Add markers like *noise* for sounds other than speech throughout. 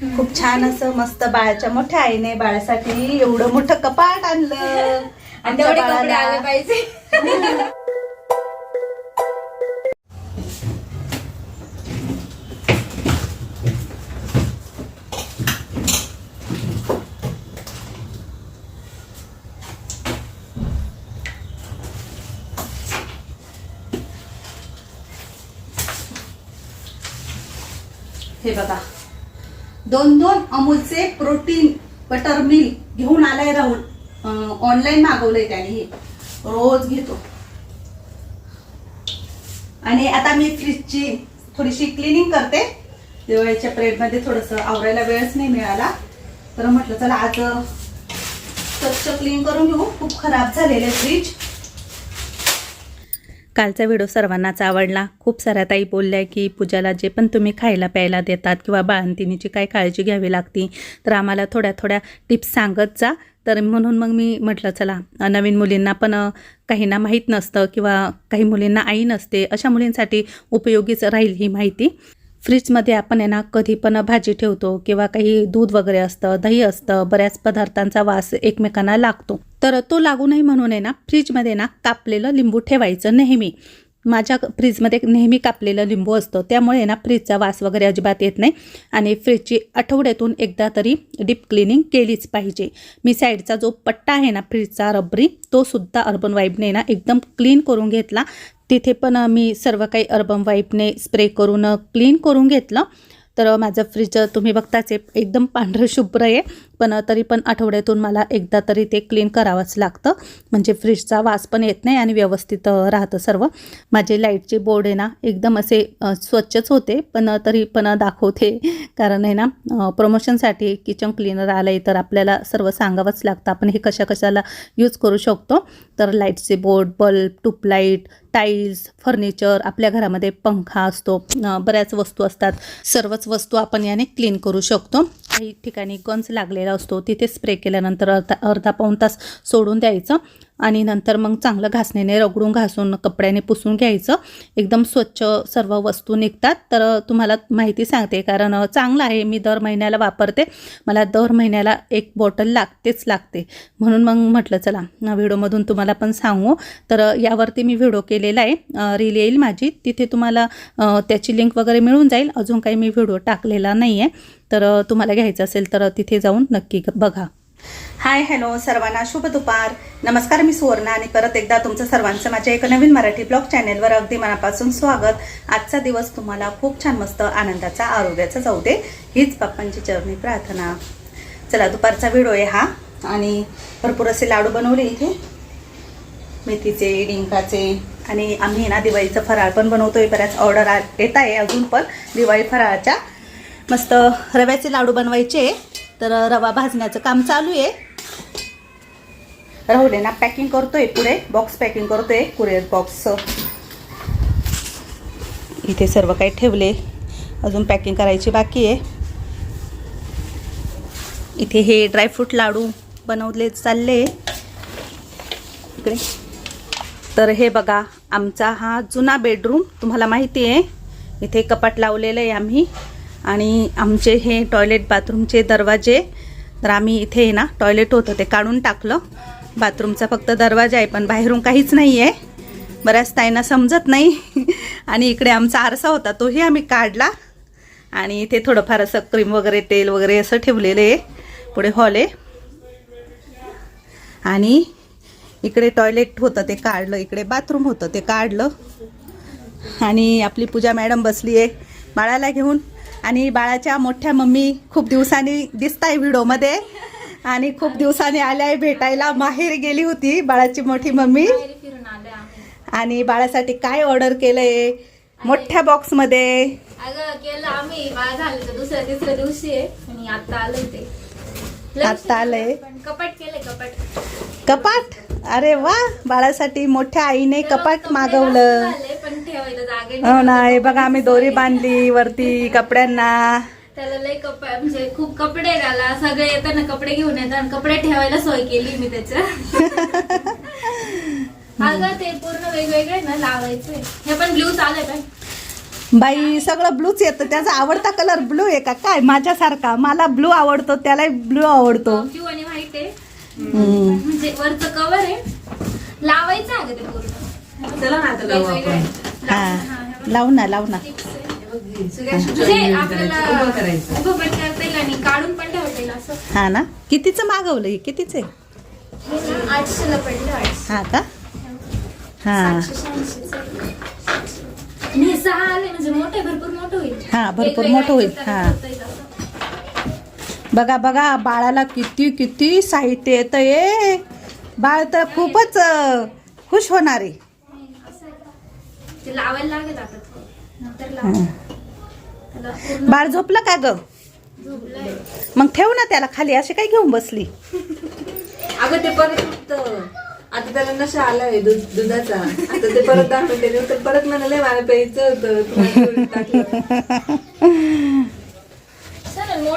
खूप छान असं मस्त बाळाच्या मोठ्या आईने बाळासाठी एवढं मोठं कपाट आणलं. *laughs* आणि. आले पाहिजे. हे बघा. दोन दोन अमूलचे प्रोटीन बटर मिल्क घेऊन आलाय राहुल. ऑनलाईन मागवलंय त्याने हे. रोज घेतो. आणि आता मी फ्रीजची थोडीशी क्लिनिंग करते. दिवाळीच्या प्रेडमध्ये थोडस आवरायला वेळच नाही मिळाला. तर म्हटलं चला आज स्वच्छ क्लीन करून घेऊ. खूप खराब झालेले फ्रीज कालचा व्हिडिओ सर्वांनाच आवडला. खूप साऱ्या ताई बोलल्या की पूजाला जे पण तुम्ही खायला प्यायला देतात किंवा बाळंतिनीची काय काळजी घ्यावी लागती तर आम्हाला थोड्या थोड्या टिप्स सांगत जा. तर म्हणून मग मी म्हटलं चला नवीन मुलींना पण काहींना माहीत नसतं किंवा काही मुलींना आई नसते अशा मुलींसाठी उपयोगीच राहील ही माहिती. फ्रीजमध्ये आपण आहे ना कधी पण भाजी ठेवतो किंवा काही दूध वगैरे असतं दही असतं बऱ्याच पदार्थांचा वास एकमेकांना लागतो. तर तो लागू नये म्हणून आहे ना फ्रीजमध्ये ना कापलेलं लिंबू ठेवायचं नेहमी. माझ्या फ्रीजमध्ये नेहमी कापलेलं लिंबू असतं त्यामुळे ना फ्रीजचा वास वगैरे अजिबात येत नाही आणि फ्रीजची आठवड्यातून एकदा तरी डीप क्लिनिंग केलीच पाहिजे. मी साईडचा जो पट्टा आहे ना फ्रीजचा रबरी तो सुद्धा अर्बन वाईबने ना एकदम क्लीन करून घेतला. तिथे पण मी सर्व काही अर्बन वाईपने स्प्रे करून क्लीन करून घेतलं. तर माझं फ्रीज तुम्ही बघताच एकदम पांढरं शुभ्र आहे. पण तरी पण आठवड्यातून मला एकदा तरी ते क्लीन करावंच लागतं. म्हणजे फ्रीजचा वास पण येत नाही आणि व्यवस्थित राहतं सर्व. माझे लाईटचे बोर्ड आहे ना एकदम असे स्वच्छच होते. पण तरी पण दाखवते. कारण आहे ना प्रमोशनसाठी किचन क्लीनर आलं आहे तर आपल्याला सर्व सांगावंच लागतं. आपण हे कशा कशाला यूज करू शकतो? तर लाईटचे board bulb tubelight tiles furniture आपल्या घरामध्ये पंखा असतो बऱ्याच वस्तू असतात. सर्वच वस्तू आपण याने क्लीन करू शकतो. काही ठिकाणी गंज लागलेला असतो तिथे स्प्रे केल्यानंतर अर्धा अर्धा पाऊण तास सोडून द्यायचं. आणि नंतर मग चांगलं घासणीने रगडून घासून कपड्याने पुसून घ्यायचं. एकदम स्वच्छ सर्व वस्तू निघतात. तर तुम्हाला माहिती सांगते कारण चांगलं आहे मी दर महिन्याला वापरते. मला दर महिन्याला एक बॉटल लागतेच लागते. म्हणून मग म्हटलं चला व्हिडिओमधून तुम्हाला पण सांगू. तर यावरती मी व्हिडिओ केलेला आहे. रील येईल माझी. तिथे तुम्हाला त्याची लिंक वगैरे मिळून जाईल. अजून काही मी व्हिडिओ टाकलेला नाही आहे तर तुम्हाला घ्यायचं असेल तर तिथे जाऊन नक्की बघा. हाय हॅलो सर्वांना शुभ दुपार. नमस्कार मी सुवर्णा आणि परत एकदा तुमचं सर्वांचं माझ्या एका नवीन मराठी ब्लॉग चॅनेलवर अगदी मनापासून स्वागत. आजचा दिवस तुम्हाला खूप छान मस्त आनंदाचा आरोग्याचा जाऊ दे हीच बाप्पांची चरणी प्रार्थना. चला दुपारचा व्हिडिओ आहे हा. आणि भरपूर असे लाडू बनवले इथे. मेथीचे डिंकाचे. आणि आम्ही ना दिवाळीचं फराळ पण बनवतोय. बऱ्याच ऑर्डर येत आहे अजून पण. दिवाळी फराळाच्या मस्त रव्याचे लाडू बनवायचे. तर रवा भाजण्याचं काम चालू आहे. राहू दे ना पॅकिंग करतोय पुढे. बॉक्स पॅकिंग करतोय कुरिअर बॉक्स इथे सर्व काही ठेवले. अजून पॅकिंग करायची बाकी आहे. इथे हे ड्रायफ्रूट लाडू बनवले चालले. इकडे. तर हे बघा आमचा हा जुना बेडरूम तुम्हाला माहिती आहे. इथे कपाट लावलेलं आहे आम्ही. आणि आमचे हे टॉयलेट बाथरूमचे दरवाजे तर आम्ही इथे ना टॉयलेट होतं ते काढून टाकलं. बाथरूमचा फक्त दरवाजा आहे पण बाहेरून काहीच नाही आहे बऱ्याच ताईंना समजत नाही. *laughs* आणि इकडे आमचा आरसा होता तोही आम्ही काढला. आणि इथे थोडंफार असं क्रीम वगैरे तेल वगैरे असं ठेवलेलं आहे. पुढे हॉल आहे. आणि इकडे टॉयलेट होतं ते काढलं. इकडे बाथरूम होतं ते काढलं. आणि आपली पूजा मॅडम बसली आहे. बाळाला घेऊन. आणि बाळाच्या मोठ्या मम्मी खूप दिवसांनी दिसत आहे व्हिडिओमध्ये. आणि खूप दिवसांनी आल्या भेटायला. माहेर गेली होती बाळाची मोठी मम्मी. आणि बाळासाठी काय ऑर्डर केलंय? मोठ्या बॉक्समध्ये अगं केलं आम्ही. बाळ झालं तर दुसऱ्या तिसऱ्या दिवशी आणि आता ते. लय आता आलंय? कपाट केलंय कपाट. कपाट? अरे वा बाळासाठी मोठ्या आईने कपाट कपडे मागवलं. जास्त झाले, पण ठेवायला जागा हो नाही. ना हे बघा आम्ही दोरी बांधली वरती कपड्यांना. त्याला लय कपडे म्हणजे खूप कपडे घाला सगळे येताना कपडे घेऊन येतात आणि कपडे ठेवायला सोय केली मी त्याच्या. *laughs* अगं ते पूर्ण वेगवेगळे ना लावायचे. हे पण ब्ल्यू चालू आहे बाई. सगळं ब्लूच येतं. त्याचा आवडता कलर ब्लू आहे का? काय? माझ्यासारखा. मला ब्लू आवडतो त्याला ब्लू आवडतो. ब्ल्यू आणि व्हाईट आहे. म्हणजे वरचं कव्हर आहे. लावायचं आहे का ते पूर्ण. चला ना आता लावू आपण. हा. लावू ना लावू ना. म्हणजे येईल असं. हा ना? कितीचं मागवलं हे कितीचं आहे? हे ना हा का? हा. हे म्हणजे भरपूर मोठं होईल. हा, भरपूर वेगवेगळ्या मोठं होईल, ह्याच्यात हा. ठेवता येईल असं. बघा बघा बाळाला किती किती साहित्य येतं ये बाळ तर खूपच खुश होणार आहे. असं बाळ झोपलं का ग. मग ठेव ना त्याला खाली अशी काय घेऊन बसली? अगं ते परत उठतं आता त्याला नशा आलाय दूध दुधाचा. आता ते परत दाखवते तर परत म्हणाले मला प्यायचं होतं. तुम्हाला दूध टाकलं. *laughs*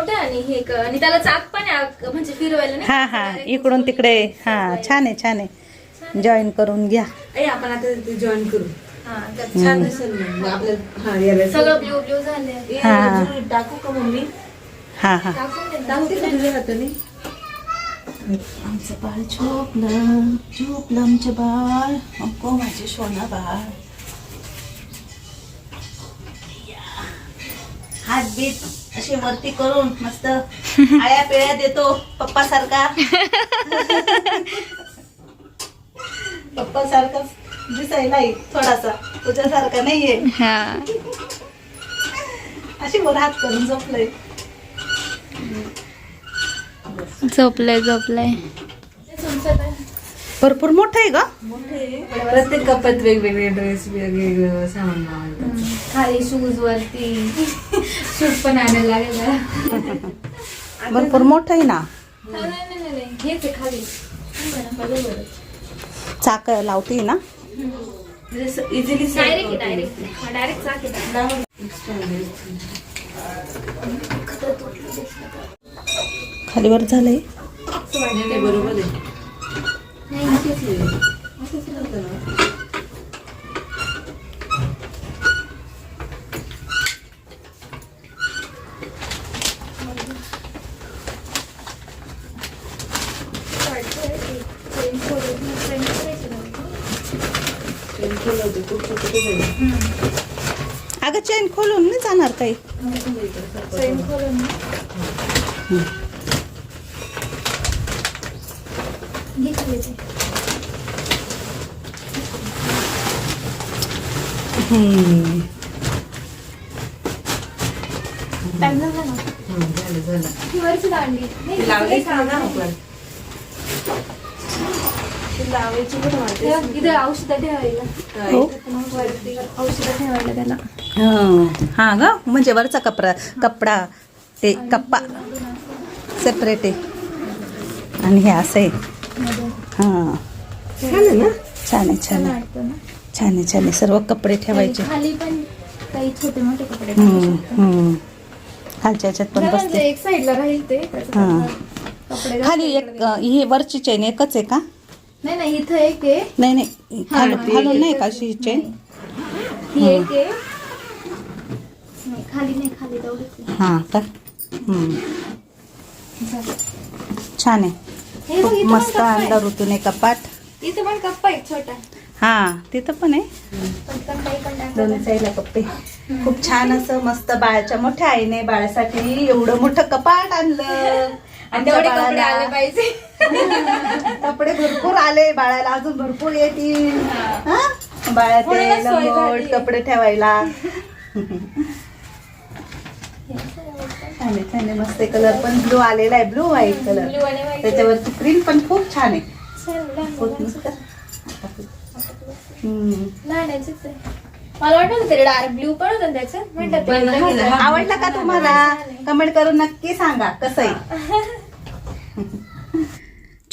मोठं आहे आणि हे क- आणि त्याला चाक पण आहे आ- म्हणजे फिरवायला नाही हा हा. इकडून तिकडे. हा छान आहे छान आहे. जॉईन करून घ्या. ए आपण आता ते जॉईन करू. हा, छान दिसेल मग. मग आपलं हा याला सगळं ब्ल्यू ब्ल्यू झाले ए, हा. अजून टाकू का मम्मी? हा हा. टाकून दे, टाकते का तुझ्या हाताने? आमचं बाळ झोपलं झोपलं आमचं बाळ. अगो माझे सोना बाळ. हात बीत. असे वरती करून मस्त आया पिळ्या देतो पप्पा सारखा. *laughs* पप्पा सारखा दिसायला थोडासा. तुझ्यासारखा नाहीये. अशी वर हात करून झोपलंय. झोपलंय झोपलंय. भरपूर मोठं आहे ग प्रत्येक कपात वेगवेगळे ड्रेस वेगवेगळं सामान. खाली शूज वरती. शूज पण आणायला लागेल जरा. भरपूर मोठं आहे ना? नाही, नाही, नाही, नाही. हेच आहे खाली. बरोबर चाक लावते ना? इझिली डायरेक्ट डायरेक्ट डायरेक्ट चाक खालीवर झालंय. बरोबर आहे चेन खोलवते, खूप छोटे छोटे झाले. अगं चेन खोलून नाही जाणार काही हम्म. हं, झालं झालं ती लावायची पण वाटते. इथे औषध ठेवायला. हो. वरती औषध ठेवायला त्याला. हं. हा ग म्हणजे वरचा कपडा कपडा ते कप्पा. सेपरेट आहे. आणि हे असं आहे. हां. छान आहे ना? छान आहे छान आहे. छान आहे छान आहे. सर्व कपडे ठेवायचे. खाली पण काही छोटे मोठे कपडे हम्म, हम्म. खालच्या ह्याच्यात पण म्हणजे बसते. एक साईडला राहील ते. हा. कपडे खाली एक ही वरची चेन एकच आहे का? नाही नाही इथं एक आहे नाही नाही खालून खालून नाही का अशी चेन ही एक आहे नाही खाली नाही खाली तेवढीच आहे. हां का हम्म. झालं. छान आहे खूप पण मस्त कप्पा आहे. अंडा ऋतूने कपाट इथं पण कप्पा आहे छोटा हा तिथं पण आहे. दोन्ही साईडला कप्पे खूप छान असं मस्त बाळाच्या मोठ्या आईने बाळासाठी एवढं मोठं कपाट आणलं *laughs* आणि आमच्या तेवढे कपडे बाळाला. आले पाहिजे कपडे भरपूर आले बाळाला अजून भरपूर येतील. हा? बाळा ते म्हणूनच सोय लंगोट झाली. कपडे ठेवायला. छान छान मस्त कलर पण ब्लू आलेला आहे ब्लू व्हाईट कलर. त्याच्यावरती प्रिंट पण खूप छान आहे. मला वाटत होतं ते डार्क ब्ल्यू पण होतं त्याचं. आवडला का तुम्हाला? कमेंट करून नक्की सांगा कसं आहे?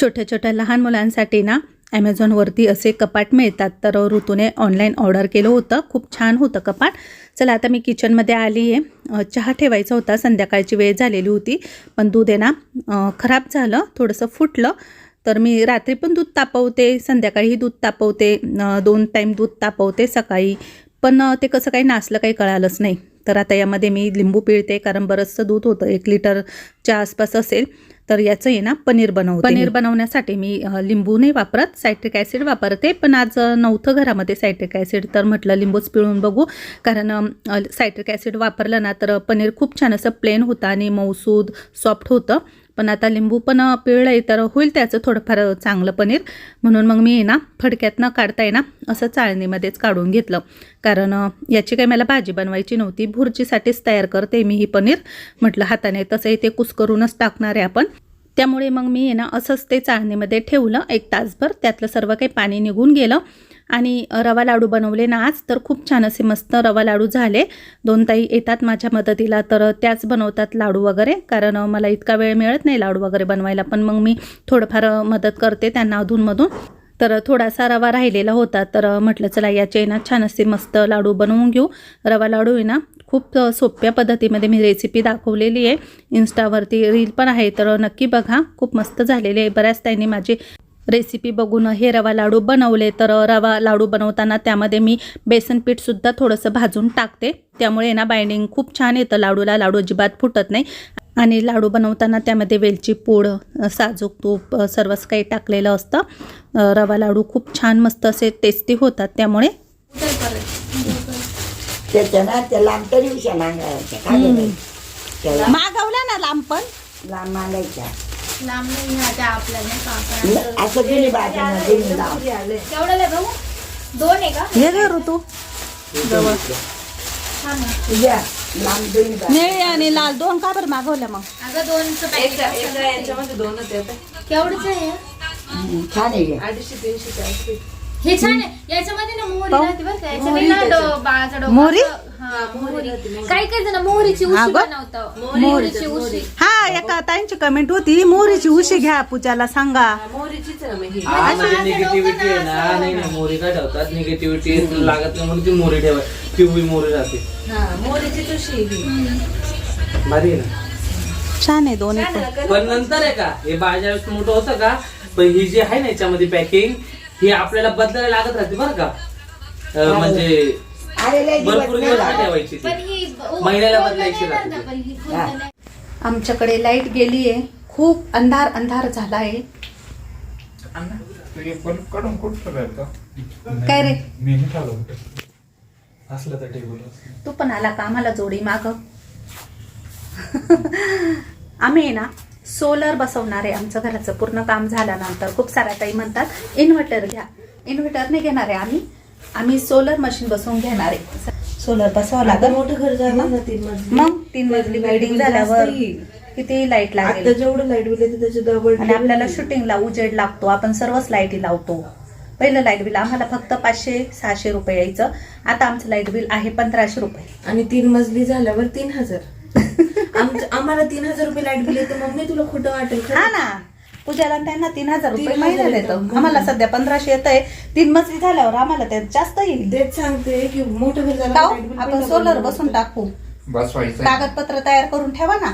छोट्या छोट्या लहान मुलांसाठी ना ॲमेझॉनवरती असे कपाट मिळतात. तर ऋतूने ऑनलाईन ऑर्डर केलं होतं. खूप छान होतं कपाट. चला आता मी किचनमध्ये आली आहे. चहा ठेवायचा होता. संध्याकाळची वेळ झालेली होती. पण दूध आहे ना खराब झालं. थोडंसं फुटलं. तर मी रात्री पण दूध तापवते. संध्याकाळीही दूध तापवते. दोन टाईम दूध तापवते सकाळी. पण ते कसं काही नासलं काही कळालंच नाही. तर आता यामध्ये मी लिंबू पिळते कारण बरंचसं दूध होतं एक लिटरच्या आसपास असेल. तर याचं आहे ना पनीर बनवते पनीर बनवण्यासाठी मी लिंबू नाही वापरत सायट्रिक ॲसिड वापरते पण आज नव्हतं घरामध्ये सायट्रिक ॲसिड तर म्हटलं लिंबूच पिळून बघू. कारण सायट्रिक ॲसिड वापरलं ना तर पनीर खूप छान असं प्लेन होतं आणि मऊसूद सॉफ्ट होतं. पण आता लिंबू पण पिळलं आहे तर होईल त्याचं थोडंफार चांगलं पनीर. म्हणून मग मी ना फडक्यात न काढता आहे ना असं चाळणीमध्येच काढून घेतलं. कारण याची काही मला भाजी बनवायची नव्हती. भुर्जीसाठीच तयार करते मी ही पनीर. म्हटलं हाताने तसंही ते कुस्करूनच टाकणार आहे आपण. त्यामुळे मग मी आहे ना असंच ते चाळणीमध्ये ठेवलं एक तासभर. त्यातलं सर्व काही पाणी निघून गेलं. आणि रवा लाडू बनवले ना आज तर खूप छान असे मस्त रवा लाडू झाले. दोन ताई येतात माझ्या मदतीला तर त्याच बनवतात लाडू वगैरे. कारण मला इतका वेळ मिळत नाही लाडू वगैरे बनवायला. पण मग मी थोडंफार मदत करते त्यांना अधूनमधून. तर थोडासा रवा राहिलेला होता. तर म्हटलं चला याचे ना छान असे मस्त लाडू बनवून घेऊ. रवा लाडू आहे ना खूप सोप्या पद्धतीमध्ये मी रेसिपी दाखवलेली आहे. इन्स्टावरती रील पण आहे. तर नक्की बघा. खूप मस्त झालेली आहे. बऱ्याच त्यांनी माझी रेसिपी बघून हे रवा लाडू बनवले. तर रवा लाडू बनवताना त्यामध्ये मी बेसन पीठसुद्धा थोडंसं भाजून टाकते. त्यामुळे ना बाइंडिंग खूप छान येतं. लाडूला लाडू अजिबात फुटत नाही. आणि लाडू बनवताना त्यामध्ये वेलची पूड साजूक तूप सर्वच काही टाकलेलं असतं. रवा लाडू खूप छान मस्त असे टेस्टी होतात. त्यामुळे त्याच्या ना त्या लांब तरी उशा मागायच्या काय गं? त्याला मागवला ना लांब पण? लांब मागायच्या लांब नाही आपल्या नाही का आपण असं गेली बाजूला गेली लांब. केवढ्याला आहे भाऊ? दोन आहे का? हे ऋतू. तुझ्या लांब बाजू. निळे आणि लाल दोन का बरं मागवल्या मग? अगं दोनचं पॅकेट एका याच्यामध्ये दोनच येतात केवढंच आहे? हे? छान आहे हे. अडीचशे तीनशे चारशे. हे छान आहे. याच्यामध्ये ना मोहरी पाहू. राहते बरं का. याच्यात मोहरी ना त्याच्यात. डो- बाळाचा डोका मोहरी? असं- हा मोहरी काही काही जण मोहरीची हा उशी गं? बनवतं मोहरीची उशी. हा एका ताईंची कमेंट होती मोहरीची उशी घ्या पूजाला सांगा. मोहरीचीच आहे ना मग ही. हा म्हणजे निगेटिव्हिटी आहे डोकं ना ना नाही नाही मोहरी काय ठेवतात? निगेटिव्हिटी लागत नाही म्हणून ती मोहरी ठेवा पिवळी मोहरी राहते. हा मोहरीची तुशी ही. भारी आहे ना? छान आहे दोन्ही छान पण ना, पण. नंतर आहे का? हे वेळेस मोठं होतं का? पण ही जी आहे ना याच्यामध्ये पॅकिंग ही आपल्याला बदलायला लागत राहते बरं का? अं, म्हणजे अरे लय भरपूर दिवस. नाही ठेवायची पण ही महिन्याला बदलायची राहते ती. पण ही. आमच्याकडे लाइट गेली आहे खूप अंधार अंधार झाला आहे ते पण काढून कुठं राहतं काय रे? मी नाही खाल्लं होतं. असलं तर टेबल तू पण आला का आम्हाला जोडी माग? *laughs* आम्ही आहे ना सोलर बसवणार आहे आमचं घराचं पूर्ण काम झाल्यानंतर खूप साऱ्या ताई म्हणतात इन्व्हर्टर घ्या. इन्व्हर्टर नाही घेणार आहे आम्ही आम्ही सोलर मशीन बसवून घेणार आहे. सोलर बसवावं आता लागेल मोठं घर झालं. ना तीन मजली. मग तीन मजली बिल्डिंग झाल्यावर. किती लाइट आता लागेल? जेवढं लाइट बिल येते त्याच्या डबल आणि आपल्याला शूटिंगला उजेड लागतो. आपण सर्वच लाईटी लावतो. पहिलं लाइट बिल आम्हाला फक्त पाचशे सहाशे रुपये यायचं. आता आमचं लाइट बिल आहे पंधराशे रुपये. आणि तीन मजली झाल्यावर तीन हजार. आमचं- आम्हाला तीन हजार रुपये लाइट बिल येतं मग मी तुला खोटं वाटेल खरं? हा ना. पूजाला आणि त्यांना तीन हजार रुपये तीन हजार येतं. येतं. आम्हाला सध्या पंधराशे येत आहे तीन मजली झाल्यावर आम्हाला त्यात जास्त येईल. तेच सांगते की मोठं घर झालं टाकू? light bill आपण पण सोलर बसून. टाकू. बसवायचं कागदपत्र तयार करून ठेवा ना.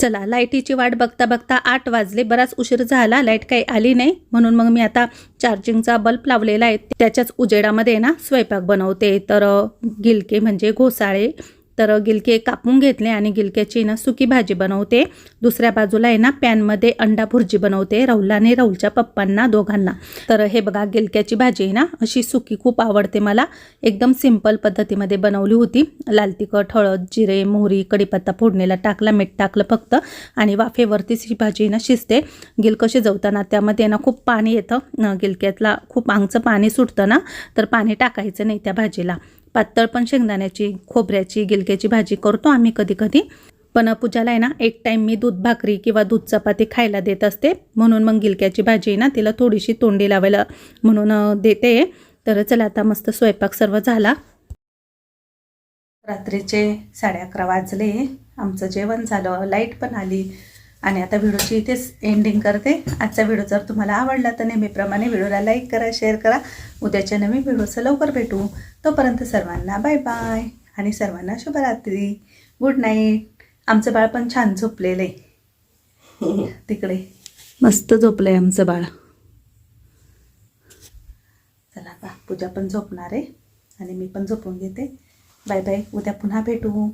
चला लाईटीची वाट बघता बघता आठ वाजले. बराच उशीर झाला लाइट काही आली नाही. म्हणून मग मी आता चार्जिंगचा बल्ब लावलेला आहे. त्याच्याच उजेडामध्ये ना स्वयंपाक बनवते. तर अ, गिलके म्हणजे घोसाळे तर गिलके कापून घेतले आणि गिलक्याची ना सुकी भाजी बनवते. दुसऱ्या बाजूला आहे ना पॅनमध्ये अंडा भुर्जी बनवते राहुलला आणि राहुलच्या पप्पांना दोघांना. तर हे बघा गिलक्याची भाजी आहे ना अशी सुकी खूप आवडते मला. एकदम सिंपल पद्धतीमध्ये बनवली होती. लाल तिखट हळद जिरे मोहरी कढीपत्ता फोडणीला टाकला मीठ टाकलं फक्त आणि वाफेवरतीच ही भाजी ना शिजते. गिलकं शिजवताना त्यामध्ये ना खूप पाणी येतं. गिलक्यातला खूप आंगचं पाणी सुटतं ना तर पाणी टाकायचं नाही त्या भाजीला. पातळ पण शेंगदाण्याची खोबऱ्याची गिलक्याची भाजी करतो आम्ही कधी कधी पण पूजाला आहे ना एक टाईम मी दूध भाकरी किंवा दूध चपाती खायला देत असते. म्हणून मग गिलक्याची भाजी आहे ना तिला थोडीशी तोंडी लावायला म्हणून देते. तर चला आता मस्त स्वयंपाक सर्व झाला. रात्रीचे साडे अकरा वाजले. आमचं जेवण झालं. लाइट पण आली. आणि आता व्हिडिओची इथेच एंडिंग करते. आजचा व्हिडिओ जर तुम्हाला आवडला तर नेहमीप्रमाणे व्हिडिओला लाईक करा शेअर करा. उद्याच्या नवीन व्हिडिओचं लवकर भेटू. तोपर्यंत सर्वांना बाय बाय आणि सर्वांना शुभरात्री. गुड नाईट आमचं बाळ पण छान झोपलेलं आहे *laughs* तिकडे. मस्त झोपलं आहे आमचं बाळ. चला बा पूजा पण झोपणार आहे आणि मी पण झोपून घेते. बाय बाय उद्या पुन्हा भेटू.